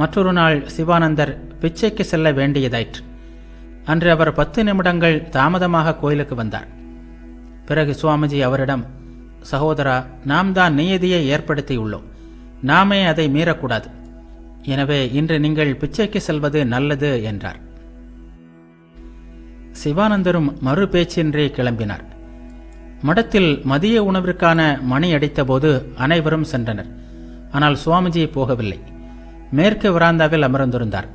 மற்றொரு நாள் சிவானந்தர் பிச்சைக்கு செல்ல வேண்டியதாயிற்று. அன்று அவர் பத்து நிமிடங்கள் தாமதமாக கோயிலுக்கு வந்தார். பிறகு சுவாமிஜி அவரிடம் சகோதரா நாம் தான் நியதியை ஏற்படுத்தியுள்ளோம். நாமே அதை மீறக்கூடாது. எனவே இன்று நீங்கள் பிச்சைக்கு செல்வது நல்லது என்றார். சிவானந்தரும் மறு பேச்சின்றி கிளம்பினார். மடத்தில் மதிய உணவிற்கான மணி அடித்தபோது அனைவரும் சென்றனர். ஆனால் சுவாமிஜி போகவில்லை. மேற்கு வராந்தாவில் அமர்ந்திருந்தார்.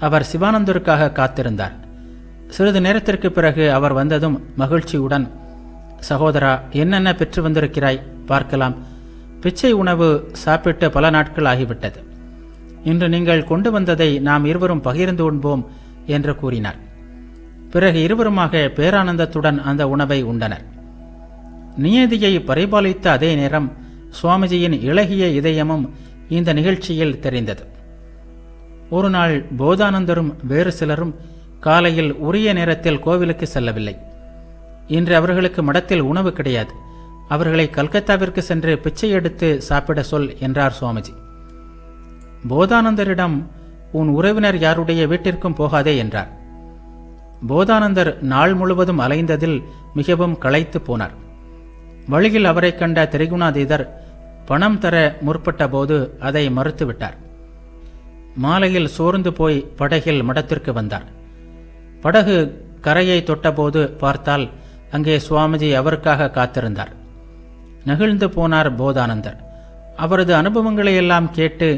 அவர் சிவானந்தருக்காக காத்திருந்தார். சிறிது நேரத்திற்கு பிறகு அவர் வந்ததும் மகிழ்ச்சியுடன் சகோதரா என்னென்ன பெற்று வந்திருக்கிறாய்? பார்க்கலாம். பிச்சை உணவு சாப்பிட்டு பல நாட்கள் ஆகிவிட்டது. இன்று நீங்கள் கொண்டு வந்ததை நாம் இருவரும் பகிர்ந்து உண்போம் என்று கூறினார். பிறகு இருவருமாக பேரானந்தத்துடன் அந்த உணவை உண்டனர். நியதியை பரிபாலித்த அதே நேரம் சுவாமிஜியின் இலகிய இதயமும் இந்த நிகழ்ச்சியில் தெரிந்தது. ஒரு நாள் போதானந்தரும் வேறு சிலரும் காலையில் உரிய நேரத்தில் கோவிலுக்கு செல்லவில்லை. இன்று அவர்களுக்கு மடத்தில் உணவு கிடையாது. அவர்களை கல்கத்தாவிற்கு சென்று பிச்சை எடுத்து சாப்பிட சொல் என்றார் சுவாமிஜி. போதானந்தரிடம் உன் உறவினர் யாருடைய வீட்டிற்கும் போகாதே என்றார். போதானந்தர் நாள் முழுவதும் அலைந்ததில் மிகவும் களைத்து போனார். வழியில் அவரை கண்ட திரிகுணாதீதர் பணம் தர முற்பட்ட போது அதை மறுத்துவிட்டார். மாலையில் சோர்ந்து போய் படகில் மடத்திற்கு வந்தார். படகு கரையை தொட்டபோது பார்த்தால் அங்கே சுவாமிஜி அவருக்காக காத்திருந்தார். நெகிழ்ந்து போனார் போதானந்தர். அவரது அனுபவங்களை எல்லாம் கேட்டு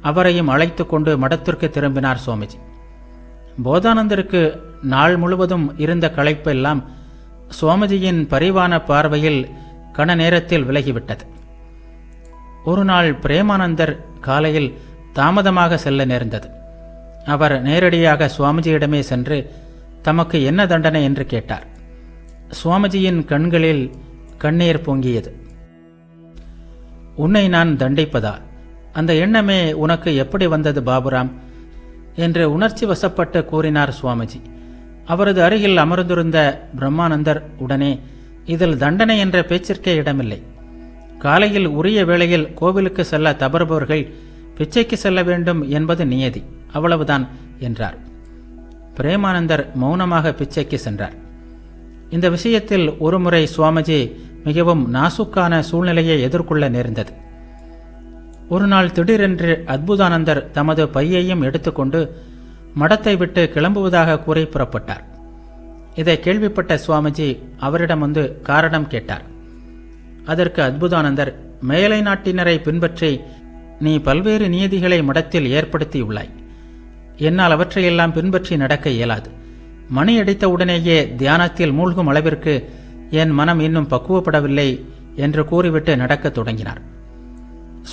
அவரையும் அழைத்து கொண்டு மடத்திற்கு திரும்பினார் சுவாமிஜி. போதானந்தருக்கு நாள் முழுவதும் இருந்த களைப்பெல்லாம் சுவாமிஜியின் பரிவான பார்வையில் கன நேரத்தில் விலகிவிட்டது. ஒரு நாள் பிரேமானந்தர் காலையில் தாமதமாக செல்ல நேர்ந்தது. அவர் நேரடியாக சுவாமிஜியிடமே சென்று தமக்கு என்ன தண்டனை என்று கேட்டார். சுவாமிஜியின் கண்களில் கண்ணீர் பொங்கியது. உன்னை நான் தண்டிப்பதா? அந்த எண்ணமே உனக்கு எப்படி வந்தது பாபுராம்? என்று உணர்ச்சி வசப்பட்டு கூறினார் சுவாமிஜி. அவரது அருகில் அமர்ந்திருந்த பிரம்மானந்தர் உடனே இதில் தண்டனை என்ற பேச்சிற்கே இடமில்லை. காலையில் உரிய வேளையில் கோவிலுக்கு செல்ல தவறுபவர்கள் பிச்சைக்கு செல்ல வேண்டும் என்பது நியதி. அவ்வளவுதான் என்றார். பிரேமானந்தர் மௌனமாக பிச்சைக்கு சென்றார். இந்த விஷயத்தில் ஒருமுறை சுவாமிஜி மிகவும் நாசுக்கான சூழ்நிலையை எதிர்கொள்ள நேர்ந்தது. ஒரு நாள் திடீரென்று அத்புதானந்தர் தமது பையையும் எடுத்துக்கொண்டு மடத்தை விட்டு கிளம்புவதாக கூறி புறப்பட்டார். இதை கேள்விப்பட்ட சுவாமிஜி அவரிடம் வந்து காரணம் கேட்டார். அதற்கு அத்புதானந்தர் மேலை நாட்டினரை பின்பற்றி நீ பல்வேறு நியதிகளை மடத்தில் ஏற்படுத்தியுள்ளாய். என்னால் அவற்றையெல்லாம் பின்பற்றி நடக்க இயலாது. மணி அடித்த உடனேயே தியானத்தில் மூழ்கும் அளவிற்கு என் மனம் இன்னும் பக்குவப்படவில்லை என்று கூறிவிட்டு நடக்கத் தொடங்கினார்.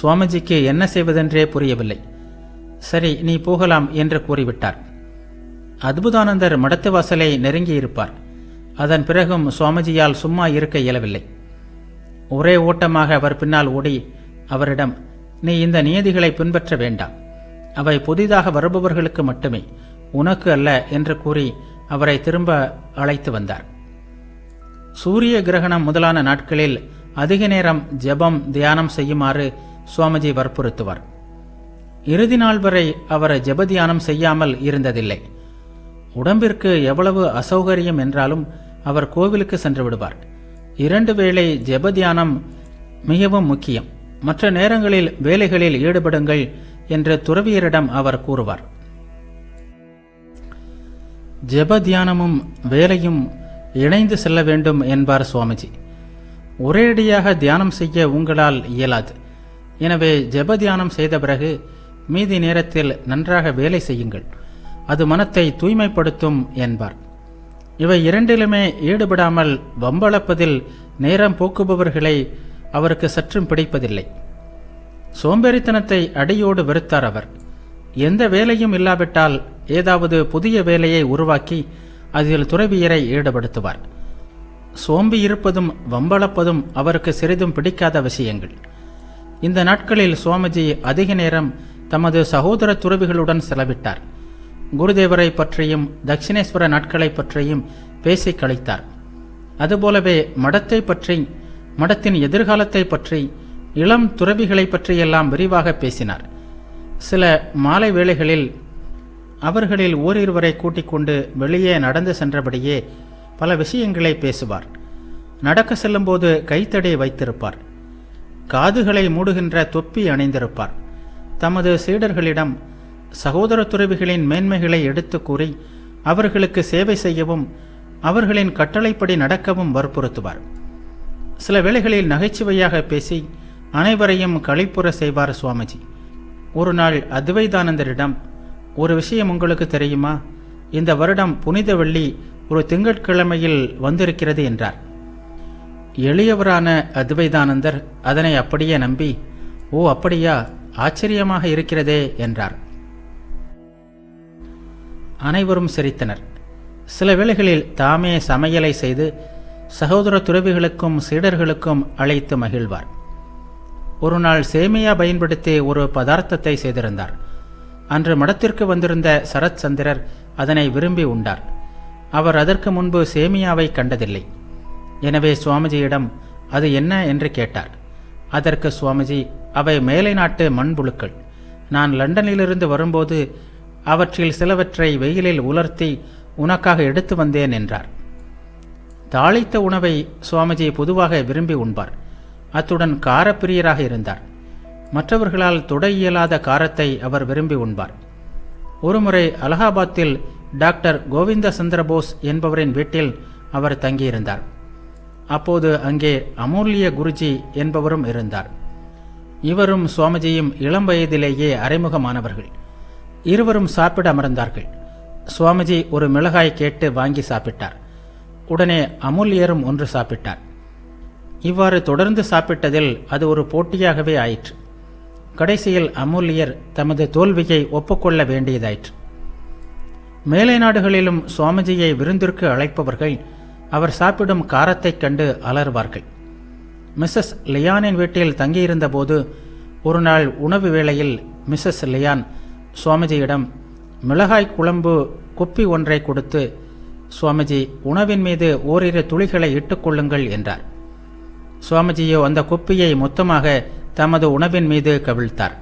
சுவாமிஜிக்கு என்ன செய்வதென்றே புரியவில்லை. சரி நீ போகலாம் என்று கூறிவிட்டார். அத்புதானந்தர் மடத்து வாசலை நெருங்கியிருப்பார். அதன் பிறகும் சுவாமிஜியால் சும்மா இருக்க இயலவில்லை. ஒரே ஓட்டமாக அவர் பின்னால் ஓடி அவரிடம் நீ இந்த நியதிகளை பின்பற்ற வேண்டாம். அவை புதிதாக வருபவர்களுக்கு மட்டுமே உனக்கு அல்ல என்று கூறி அவரை திரும்ப அழைத்து வந்தார். சூரிய கிரகணம் முதலான நாட்களில் அதிக நேரம் ஜெபம் தியானம் செய்யுமாறு சுவாமிஜி வற்புறுத்துவார். இறுதி நாள் வரை அவர் ஜெப தியானம் செய்யாமல் இருந்ததில்லை. உடம்பிற்கு எவ்வளவு அசௌகரியம் என்றாலும் அவர் கோவிலுக்கு சென்று விடுவார். இரண்டு வேளை ஜெப தியானம் மிகவும் முக்கியம். மற்ற நேரங்களில் வேலைகளில் ஈடுபடுங்கள் என்று துறவியரிடம் அவர் கூறுவார். ஜெப தியானமும் வேலையும் இணைந்து செல்ல வேண்டும் என்பார் சுவாமிஜி. ஒரேடியாக தியானம் செய்ய உங்களால் இயலாது. எனவே ஜெப தியானம் செய்த பிறகு மீதி நேரத்தில் நன்றாக வேலை செய்யுங்கள். அது மனத்தை தூய்மைப்படுத்தும் என்பார். இவை இரண்டிலுமே ஈடுபடாமல் வம்பளப்பதில் நேரம் போக்குபவர்களை அவருக்கு சற்றும் பிடிப்பதில்லை. சோம்பேறித்தனத்தை அடியோடு வெறுத்தார் அவர். எந்த வேலையும் இல்லாவிட்டால் ஏதாவது புதிய வேலையை உருவாக்கி அதில் துறவியரை ஈடுபடுத்துவார். சோம்பி இருப்பதும் வம்பளப்பதும் அவருக்கு சிறிதும் பிடிக்காத விஷயங்கள். இந்த நாட்களில் சுவாமிஜி அதிக நேரம் தமது சகோதர துறவிகளுடன் செலவிட்டார். குருதேவரை பற்றியும் தட்சிணேஸ்வர நாட்களை பற்றியும் பேசி கழித்தார். அதுபோலவே மடத்தை பற்றி மடத்தின் எதிர்காலத்தை பற்றி இளம் துறவிகளை பற்றியெல்லாம் விரிவாக பேசினார். சில மாலை வேளைகளில் அவர்களில் ஓரிருவரை கூட்டிக் கொண்டு வெளியே நடந்து சென்றபடியே பல விஷயங்களை பேசுவார். நடக்க செல்லும்போது கைத்தடி வைத்திருப்பார். காதுகளை மூடுகின்ற தொப்பி அணிந்திருப்பார். தமது சீடர்களிடம் சகோதர துறவிகளின் மேன்மைகளை எடுத்து கூறி அவர்களுக்கு சேவை செய்யவும் அவர்களின் கட்டளைப்படி நடக்கவும் வற்புறுத்துவார். சில வேளைகளில் நகைச்சுவையாக பேசி அனைவரையும் களிப்புற செய்வார் சுவாமிஜி. ஒரு நாள் அத்வைதானந்தரிடம் ஒரு விஷயம் உங்களுக்கு தெரியுமா? இந்த வருடம் புனித வெள்ளி ஒரு திங்கட்கிழமையில் வந்திருக்கிறது என்றார். எளியவரான அத்வைதானந்தர் அதனை அப்படியே நம்பி ஓ அப்படியா? ஆச்சரியமாக இருக்கிறதே என்றார். அனைவரும் சிரித்தனர். சில வேளைகளில் தாமே சமையலை செய்து சகோதர துறவிகளுக்கும் சீடர்களுக்கும் அழைத்து மகிழ்வார். ஒரு நாள் சேமியா பயன்படுத்தி ஒரு பதார்த்தத்தை செய்திருந்தார். அன்று மடத்திற்கு வந்திருந்த சரத் சந்திரர் அதனை விரும்பி உண்டார். அவர் அதற்கு முன்பு சேமியாவை கண்டதில்லை. எனவே சுவாமிஜியிடம் அது என்ன? என்று கேட்டார். அதற்கு சுவாமிஜி அவை மேலை நாட்டு மண்புழுக்கள். நான் லண்டனிலிருந்து வரும்போது அவற்றில் சிலவற்றை வெயிலில் உலர்த்தி உனக்காக எடுத்து வந்தேன் என்றார். தாளித்த உணவை சுவாமிஜி பொதுவாக விரும்பி உண்பார். அத்துடன் காரப்பிரியராக இருந்தார். மற்றவர்களால் தொட இயலாத காரத்தை அவர் விரும்பி உண்பார். ஒருமுறை அலகாபாத்தில் டாக்டர் கோவிந்த சந்திரபோஸ் என்பவரின் வீட்டில் அவர் தங்கியிருந்தார். அப்போது அங்கே அமூல்ய குருஜி என்பவரும் இருந்தார். இவரும் சுவாமிஜியும் இளம் வயதிலேயே அறிமுகமானவர்கள். இருவரும் சாப்பிட அமர்ந்தார்கள். சுவாமிஜி ஒரு மிளகாய் கேட்டு வாங்கி சாப்பிட்டார். உடனே அமுல்யரும் ஒன்று சாப்பிட்டார். இவ்வாறு தொடர்ந்து சாப்பிட்டதில் அது ஒரு போட்டியாகவே ஆயிற்று. கடைசியில் அமூல்யர் தமது தோல்வியை ஒப்புக்கொள்ள வேண்டியதாயிற்று. மேலை நாடுகளிலும் சுவாமிஜியை விருந்திற்கு அழைப்பவர்கள் அவர் சாப்பிடும் காரத்தைக் கண்டு அலறுவார்கள். மிஸ்ஸஸ் லியானின் வீட்டில் தங்கியிருந்தபோது ஒரு நாள் உணவு வேளையில் மிஸ்ஸஸ் லியான் சுவாமிஜியிடம் மிளகாய் குழம்பு குப்பி ஒன்றை கொடுத்து சுவாமிஜி உணவின் மீது ஓரிரு துளிகளை இட்டுக்கொள்ளுங்கள் என்றார். சுவாமிஜியோ அந்த குப்பியை மொத்தமாக தமது உணவின் மீது கவிழ்த்தார்.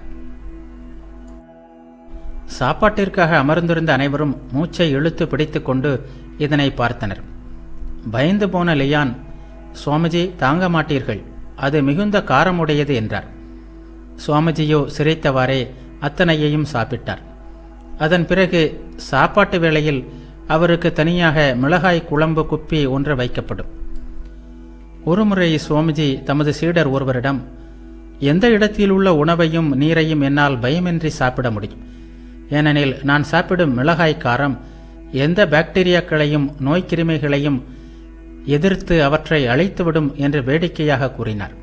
சாப்பாட்டிற்காக அமர்ந்திருந்த அனைவரும் மூச்சை இழுத்து பிடித்து கொண்டு இதனை பார்த்தனர். பயந்து போன லியான் சுவாமிஜி தாங்க மாட்டீர்கள். அது மிகுந்த காரமுடையது என்றார். சுவாமிஜியோ சிரித்தவாறே அத்தனையையும் சாப்பிட்டார். அதன் பிறகு சாப்பாட்டு வேளையில் அவருக்கு தனியாக மிளகாய் குழம்பு குப்பி ஒன்று வைக்கப்படும். ஒருமுறை சுவாமிஜி தமது சீடர் ஒருவரிடம் எந்த இடத்தில் உள்ள உணவையும் நீரையும் என்னால் பயமின்றி சாப்பிட முடியும். ஏனெனில் நான் சாப்பிடும் மிளகாய் காரம் எந்த பாக்டீரியாக்களையும் நோய்க்கிருமிகளையும் எதிர்த்து அவற்றை அழித்துவிடும் என்று வேடிக்கையாக கூறினார்.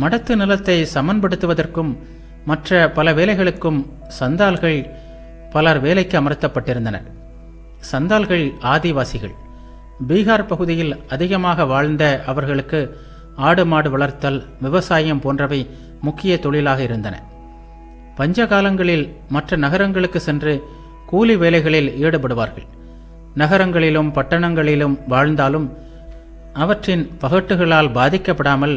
மடத்து நிலத்தை சமன்படுத்துவதற்கும் மற்ற பல வேலைகளுக்கும் சந்தால்கள் பலர் வேலைக்கு அமர்த்தப்பட்டிருந்தனர். சந்தால்கள் ஆதிவாசிகள். பீகார் பகுதியில் அதிகமாக வாழ்ந்த அவர்களுக்கு ஆடு மாடு வளர்த்தல் விவசாயம் போன்றவை முக்கிய தொழிலாக இருந்தன. பஞ்ச காலங்களில் மற்ற நகரங்களுக்கு சென்று கூலி வேலைகளில் ஈடுபடுவார்கள். நகரங்களிலும் பட்டணங்களிலும் வாழ்ந்தாலும் அவற்றின் பகட்டுகளால் பாதிக்கப்படாமல்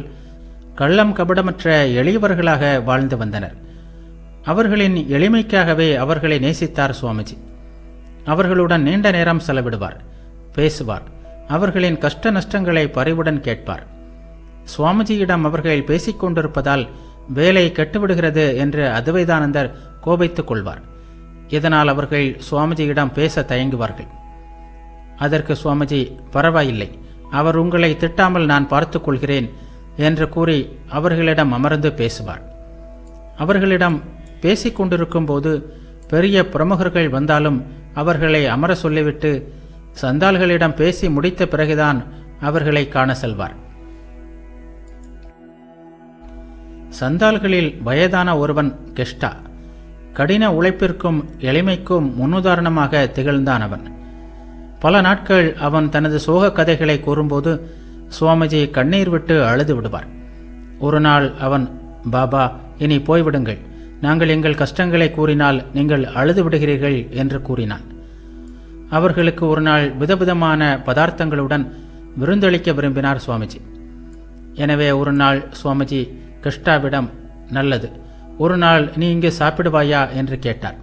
கள்ளம் கபடமற்ற எளியவர்களாக வாழ்ந்து வந்தனர். அவர்களின் எளிமைக்காகவே அவர்களை நேசித்தார் சுவாமிஜி. அவர்களுடன் நீண்ட நேரம் செலவிடுவார் பேசுவார் அவர்களின் கஷ்ட நஷ்டங்களை பறிவுடன் கேட்பார். சுவாமிஜியிடம் அவர்கள் பேசிக்கொண்டிருப்பதால் வேலை கெட்டுவிடுகிறது என்று அத்வைதானந்தர் கோபித்துக் கொள்வார். இதனால் அவர்கள் சுவாமிஜியிடம் பேச தயங்குவார்கள். அதற்கு சுவாமிஜி பரவாயில்லை அவர் உங்களை திட்டாமல் நான் பார்த்துக்கொள்கிறேன் என்று கூறி அவர்களிடம் அமர்ந்து பேசுவார். அவர்களிடம் பேசிக் கொண்டிருக்கும் போது பெரிய பிரமுகர்கள் வந்தாலும் அவர்களை அமர சொல்லிவிட்டு சந்தால்களிடம் பேசி முடித்த பிறகுதான் அவர்களை காண செல்வார். சந்தால்களில் வயதான ஒருவன் கெஷ்டா. கடின உழைப்பிற்கும் எளிமைக்கும் முன்னுதாரணமாக திகழ்ந்தான் அவன். பல நாட்கள் அவன் தனது சோக கதைகளை கூறும்போது சுவாமிஜி கண்ணீர் விட்டு அழுது விடுவார். ஒரு நாள் அவன் பாபா இனி போய்விடுங்கள். நாங்கள் எங்கள் கஷ்டங்களை கூறினால் நீங்கள் அழுது விடுகிறீர்கள் என்று கூறினான். அவர்களுக்கு ஒரு நாள் விதவிதமான பதார்த்தங்களுடன் விருந்தளிக்க விரும்பினார் சுவாமிஜி. எனவே ஒரு நாள் சுவாமிஜி கிருஷ்டாவிடம் நல்லது. ஒரு நாள் நீ இங்கே சாப்பிடுவாயா? என்று கேட்டார்.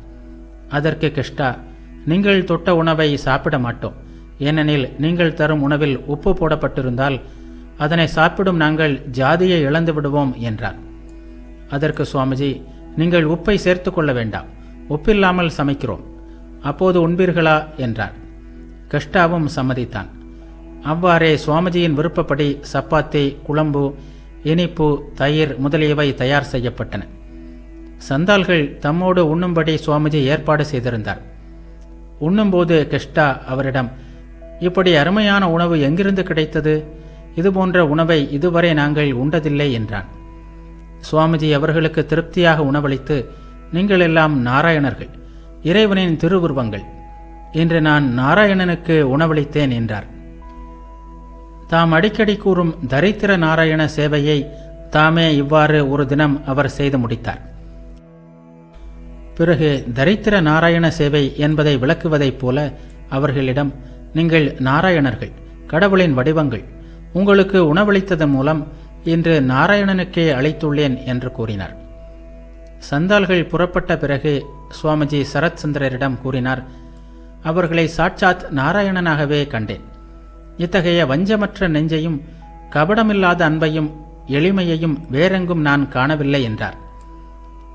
அதற்கு கிருஷ்ணா நீங்கள் தொட்ட உணவை சாப்பிட மாட்டோம். ஏனெனில் நீங்கள் தரும் உணவில் உப்பு போடப்பட்டிருந்தால் அதனை சாப்பிடும் நாங்கள் ஜாதியை இழந்து விடுவோம் என்றார். அதற்கு சுவாமிஜி நீங்கள் உப்பை சேர்த்து கொள்ள வேண்டாம். உப்பில்லாமல் சமைக்கிறோம். அப்போது உண்பீர்களா? என்றார். கிருஷ்டாவும் சம்மதித்தான். அவ்வாறே சுவாமிஜியின் விருப்பப்படி சப்பாத்தி குழம்பு இனிப்பு தயிர் முதலியவை தயார் செய்யப்பட்டன. சந்தால்கள் தம்மோடு உண்ணும்படி சுவாமிஜி ஏற்பாடு செய்திருந்தார். உண்ணும்போது கிருஷ்டா அவரிடம் இப்படி அருமையான உணவு எங்கிருந்து கிடைத்தது? இதுபோன்ற உணவை இதுவரை நாங்கள் உண்டதில்லை என்றான். சுவாமிஜி அவர்களுக்கு திருப்தியாக உணவளித்து நீங்கள் எல்லாம் நாராயணர்கள் இறைவனின் திருவுருவங்கள். இன்று நான் நாராயணனுக்கு உணவளித்தேன் என்றார். தாம் அடிக்கடி கூறும் தரித்திர நாராயண சேவையை தாமே இவ்வாறு ஒரு தினம் அவர் செய்து முடித்தார். பிறகு தரித்திர நாராயண சேவை என்பதை விளக்குவதைப் போல அவர்களிடம் நீங்கள் நாராயணர்கள் கடவுளின் வடிவங்கள் உங்களுக்கு உணவளித்ததன் மூலம் இன்று நாராயணனுக்கே அழைத்துள்ளேன் என்று கூறினார். சந்தால்கள் புறப்பட்ட பிறகு சுவாமிஜி சரத் சந்திரரிடம் கூறினார் அவர்களை சாட்சாத் நாராயணனாகவே கண்டேன். இத்தகைய வஞ்சமற்ற நெஞ்சையும் கபடமில்லாத அன்பையும் எளிமையையும் வேறெங்கும் நான் காணவில்லை என்றார்.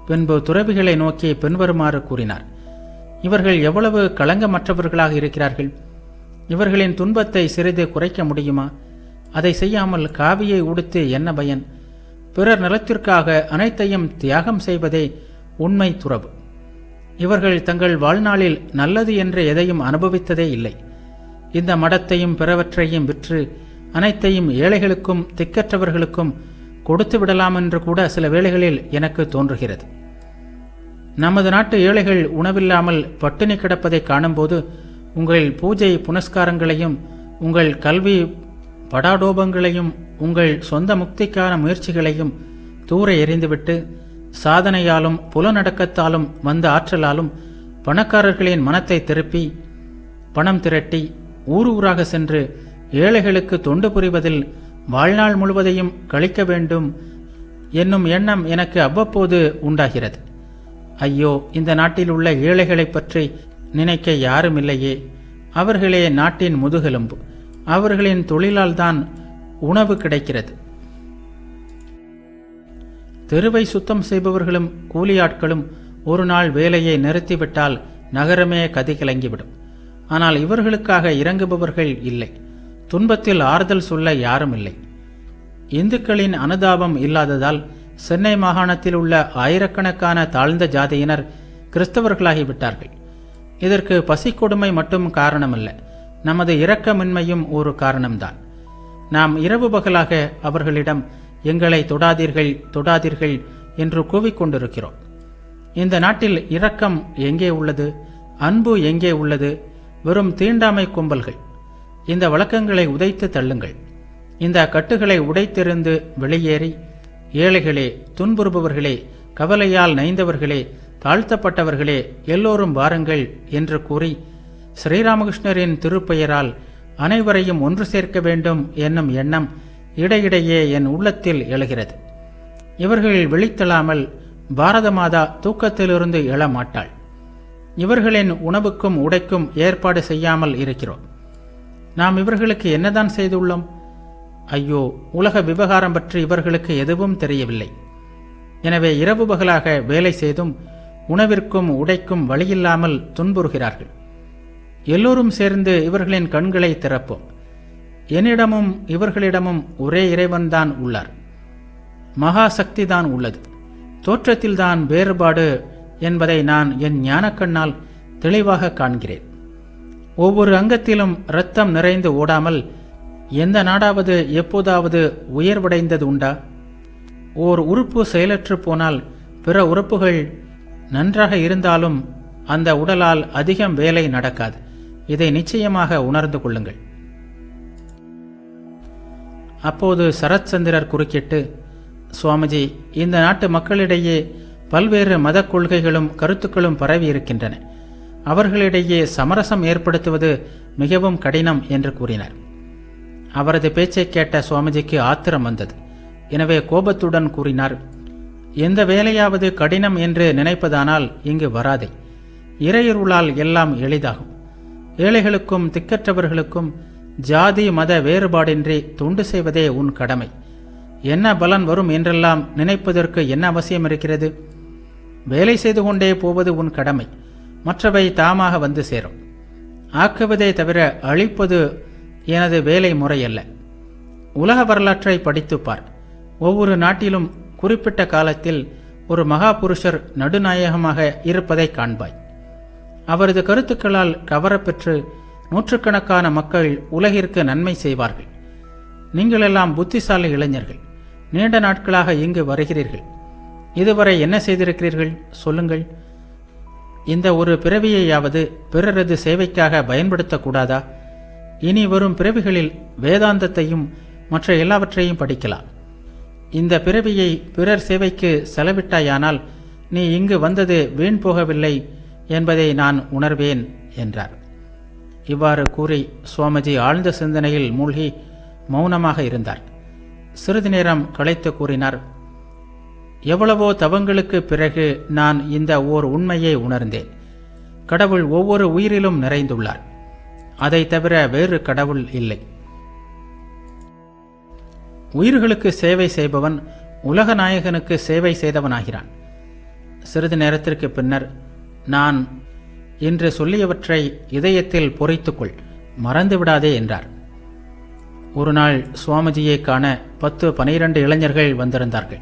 பின்பு துறவிகளை நோக்கி பின்வருமாறு கூறினார் இவர்கள் எவ்வளவு களங்கமற்றவர்களாக இருக்கிறார்கள்? இவர்களின் துன்பத்தை சிறிது குறைக்க முடியுமா? அதை செய்யாமல் காவியை உடுத்து என்ன பயன்? பிறர் நலத்திற்காக அனைத்தையும் தியாகம் செய்வதே உண்மை துறவு. இவர்கள் தங்கள் வாழ்நாளில் நல்லது என்று எதையும் அனுபவித்ததே இல்லை. இந்த மடத்தையும் பிறவற்றையும் விற்று அனைத்தையும் ஏழைகளுக்கும் திக்கற்றவர்களுக்கும் கொடுத்து விடலாம் என்று கூட சில வேளைகளில் எனக்கு தோன்றுகிறது. நமது நாட்டு ஏழைகள் உணவில்லாமல் பட்டினி கிடப்பதை காணும்போது உங்கள் பூஜை புனஸ்காரங்களையும் உங்கள் கல்வி படாடோபங்களையும் உங்கள் சொந்த முக்திக்கான முயற்சிகளையும் தூர எறிந்துவிட்டு சாதனையாலும் புலநடக்கத்தாலும் வந்த ஆற்றலாலும் பணக்காரர்களின் மனத்தை திருப்பி பணம் திரட்டி ஊர் ஊராக சென்று ஏழைகளுக்கு தொண்டு புரிவதில் வாழ்நாள் முழுவதையும் கழிக்க வேண்டும் என்னும் எண்ணம் எனக்கு அவ்வப்போது உண்டாகிறது. ஐயோ இந்த நாட்டில் உள்ள ஏழைகளைப் பற்றி நினைக்க யாருமில்லையே. அவர்களே நாட்டின் முதுகெலும்பு. அவர்களின் தொழிலால்தான் உணவு கிடைக்கிறது. தெருவை சுத்தம் செய்பவர்களும் கூலியாட்களும் ஒரு நாள் வேலையை நிறுத்திவிட்டால் நகரமே கதி கிளங்கிவிடும் ஆனால் இவர்களுக்காக இறங்குபவர்கள் இல்லை. துன்பத்தில் ஆறுதல் சொல்ல யாரும் இல்லை இந்துக்களின் அனுதாபம் இல்லாததால் சென்னை மாகாணத்தில் உள்ள ஆயிரக்கணக்கான தாழ்ந்த ஜாதியினர் கிறிஸ்தவர்களாகிவிட்டார்கள். இதற்கு பசிக்கொடுமை மட்டும் காரணமல்ல நமது இரக்கமின்மையும் ஒரு காரணம்தான். நாம் இரவு பகலாக அவர்களிடம் எங்களை தொடாதீர்கள் தொடாதீர்கள் என்று கூவிக்கொண்டிருக்கிறோம் இந்த நாட்டில் இரக்கம் எங்கே உள்ளது? அன்பு எங்கே உள்ளது? வெறும் தீண்டாமை கும்பல்கள். இந்த வழக்கங்களை உதைத்து தள்ளுங்கள். இந்த கட்டுகளை உடைத்தெறிந்து வெளியேறி ஏழைகளே துன்புறுபவர்களே கவலையால் நைந்தவர்களே தாழ்த்தப்பட்டவர்களே எல்லோரும் வாருங்கள் என்று கூறி ஸ்ரீராமகிருஷ்ணரின் திருப்பெயரால் அனைவரையும் ஒன்று சேர்க்க வேண்டும் என்னும் எண்ணம் இடையிடையே என் உள்ளத்தில் எழுகிறது. இவர்கள் விழித்தெழாமல் பாரத மாதா தூக்கத்திலிருந்து எழமாட்டாள். இவர்களின் உணவுக்கும் உடைக்கும் ஏற்பாடு செய்யாமல் இருக்கிறோம். நாம் இவர்களுக்கு என்னதான் செய்துள்ளோம்? ஐயோ உலக விவகாரம் பற்றி இவர்களுக்கு எதுவும் தெரியவில்லை. எனவே இரவு பகலாக வேலை செய்தும் உணவிற்கும் உடைக்கும் வழியில்லாமல் துன்புறுகிறார்கள். எல்லோரும் சேர்ந்து இவர்களின் கண்களை திறப்போம். என்னிடமும் இவர்களிடமும் ஒரே இறைவன்தான் உள்ளார். மகா சக்தி தான் உள்ளது. தோற்றத்தில்தான் வேறுபாடு என்பதை நான் என் ஞானக்கண்ணால் தெளிவாக காண்கிறேன். ஒவ்வொரு அங்கத்திலும் இரத்தம் நிறைந்து ஓடாமல் எந்த நாடாவது எப்போதாவது உயர்வடைந்தது உண்டா? ஓர் உறுப்பு செயலற்று போனால் பிற உறுப்புகள் நன்றாக இருந்தாலும் அந்த உடலால் அதிகம் வேலை நடக்காது. இதை நிச்சயமாக உணர்ந்து கொள்ளுங்கள். அப்போது சரத்சந்திரர் குறுக்கிட்டு சுவாமிஜி இந்த நாட்டு மக்களிடையே பல்வேறு மத கொள்கைகளும் கருத்துக்களும் பரவி இருக்கின்றன. அவர்களிடையே சமரசம் ஏற்படுத்துவது மிகவும் கடினம் என்று கூறினார். அவரது பேச்சை கேட்ட சுவாமிஜிக்கு ஆத்திரம் வந்தது. எனவே கோபத்துடன் கூறினார் எந்த வேலையாவது கடினம் என்று நினைப்பதானால் இங்கு வராதே. இறையுருளால் எல்லாம் எளிதாகும். ஏழைகளுக்கும் திக்கற்றவர்களுக்கும் ஜாதி மத வேறுபாடின்றி தொண்டு செய்வதே உன் கடமை. என்ன பலன் வரும் என்றெல்லாம் நினைப்பதற்கு என்ன அவசியம் இருக்கிறது? வேலை செய்து கொண்டே போவது உன் கடமை. மற்றவை தாமாக வந்து சேரும். ஆக்குவதே தவிர அழிப்பது எனது வேலை முறையல்ல. உலக வரலாற்றை படித்துப்பார் ஒவ்வொரு நாட்டிலும் குறிப்பிட்ட காலத்தில் ஒரு மகாபுருஷர் நடுநாயகமாக இருப்பதை காண்பாய். அவரது கருத்துக்களால் கவரப்பெற்று நூற்றுக்கணக்கான மக்கள் உலகிற்கு நன்மை செய்வார்கள். நீங்களெல்லாம் புத்திசாலி இளைஞர்கள். நீண்ட நாட்களாக இங்கு வருகிறீர்கள். இதுவரை என்ன செய்திருக்கிறீர்கள்? சொல்லுங்கள். இந்த ஒரு பிறவியையாவது பிறரது சேவைக்காக பயன்படுத்தக்கூடாதா? இனி வரும் பிறவிகளில் வேதாந்தத்தையும் மற்ற எல்லாவற்றையும் படிக்கலாம். இந்த பிறவியை பிறர் சேவைக்கு செலவிட்டாயானால் நீ இங்கு வந்தது வீண் போகவில்லை என்பதை நான் உணர்வேன் என்றார். இவ்வாறு கூறி சுவாமிஜி ஆழ்ந்த சிந்தனையில் மூழ்கி மௌனமாக இருந்தார். சிறிது நேரம் களைத்து கூறினார் எவ்வளவோ தவங்களுக்கு பிறகு நான் இந்த ஓர் உண்மையை உணர்ந்தேன். கடவுள் ஒவ்வொரு உயிரிலும் நிறைந்துள்ளார். அதை தவிர வேறு கடவுள் இல்லை. உயிர்களுக்கு சேவை செய்பவன் உலக நாயகனுக்கு சேவை செய்தவனாகிறான். சிறிது நேரத்திற்கு பின்னர் நான் இன்று சொல்லியவற்றை இதயத்தில் பொறித்துக்கொள் மறந்துவிடாதே என்றார். ஒரு நாள் சுவாமிஜியை காண பத்து பனிரெண்டு இளைஞர்கள் வந்திருந்தார்கள்.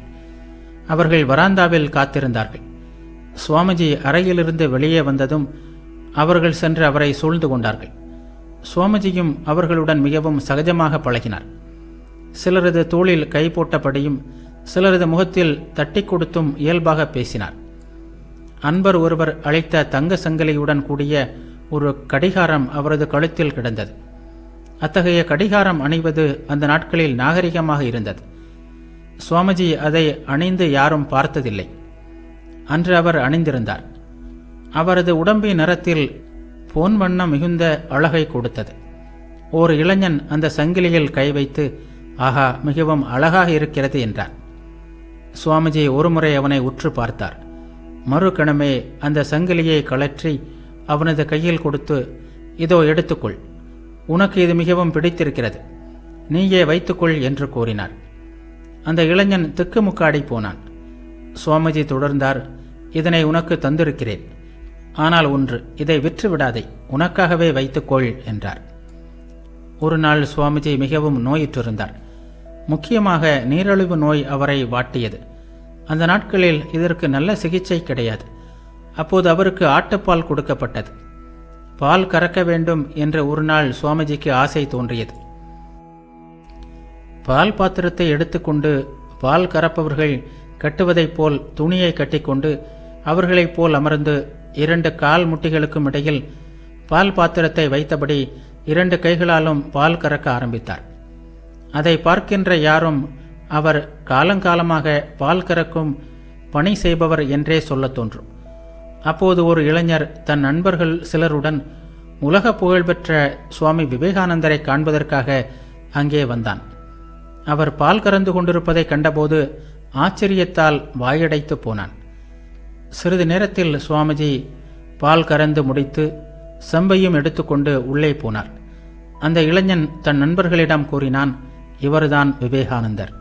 அவர்கள் வராந்தாவில் காத்திருந்தார்கள். சுவாமிஜி அறையிலிருந்து வெளியே வந்ததும் அவர்கள் சென்று அவரை சூழ்ந்து கொண்டார்கள். சுவாமிஜியும் அவர்களுடன் மிகவும் சகஜமாக பழகினார். சிலரது தோளில் கை போட்டபடியும் சிலரது முகத்தில் தட்டி கொடுத்தும் இயல்பாக பேசினார். அன்பர் ஒருவர் அழைத்த தங்க சங்கிலியுடன் கூடிய ஒரு கடிகாரம் அவரது கழுத்தில் கிடந்தது. அத்தகைய கடிகாரம் அணிவது அந்த நாட்களில் நாகரிகமாக இருந்தது. சுவாமிஜி அதை அணிந்து யாரும் பார்த்ததில்லை. அன்று அவர் அணிந்திருந்தார். அவரது உடம்பின் நிறத்தில் பொன் வண்ணம் மிகுந்த அழகை கொடுத்தது. ஓர் இளைஞன் அந்த சங்கிலியில் கை வைத்து ஆஹா மிகவும் அழகாக இருக்கிறது என்றார் சுவாமிஜி ஒருமுறை அவனை உற்று பார்த்தார். மறுகணமே அந்த சங்கிலியை கழற்றி அவனது கையில் கொடுத்து இதோ எடுத்துக்கொள். உனக்கு இது மிகவும் பிடித்திருக்கிறது. நீயே வைத்துக்கொள் என்று கூறினார். அந்த இளைஞன் திக்குமுக்காடி போனான். சுவாமிஜி தொடர்ந்தார் இதனை உனக்கு தந்திருக்கிறேன். ஆனால் ஒன்று இதை விற்று விடாதே உனக்காகவே வைத்துக்கொள் என்றார். ஒரு நாள் சுவாமிஜி மிகவும் நோயிற்றிருந்தார். முக்கியமாக நீரழிவு நோய் அவரை வாட்டியது. அந்த நாட்களில் இதற்கு நல்ல சிகிச்சை கிடையாது. அப்போது அவருக்கு ஆட்டுப்பால் கொடுக்கப்பட்டது. பால் கறக்க வேண்டும் என்று ஒரு நாள் சுவாமிஜிக்கு ஆசை தோன்றியது. பால் பாத்திரத்தை எடுத்துக்கொண்டு பால் கறப்பவர்கள் கட்டுவதைப் போல் துணியை கட்டிக்கொண்டு அவர்களைப் போல் அமர்ந்து இரண்டு கால் முட்டிகளுக்கும் இடையில் பால் பாத்திரத்தை வைத்தபடி இரண்டு கைகளாலும் பால் கறக்க ஆரம்பித்தார். அதை பார்க்கின்ற யாரும் அவர் காலங்காலமாக பால் கறக்கும் பணி செய்பவர் என்றே சொல்லத் தோன்றும். அப்போது ஒரு இளைஞர் தன் நண்பர்கள் சிலருடன் உலக புகழ்பெற்ற சுவாமி விவேகானந்தரை காண்பதற்காக அங்கே வந்தான். அவர் பால் கறந்து கொண்டிருப்பதை கண்டபோது ஆச்சரியத்தால் வாயடைத்து போனான். சிறிது நேரத்தில் சுவாமிஜி பால் கறந்து முடித்து செம்பையும் எடுத்துக்கொண்டு உள்ளே போனார். அந்த இளைஞன் தன் நண்பர்களிடம் கூறினான் இவர்தான் விவேகானந்தர்.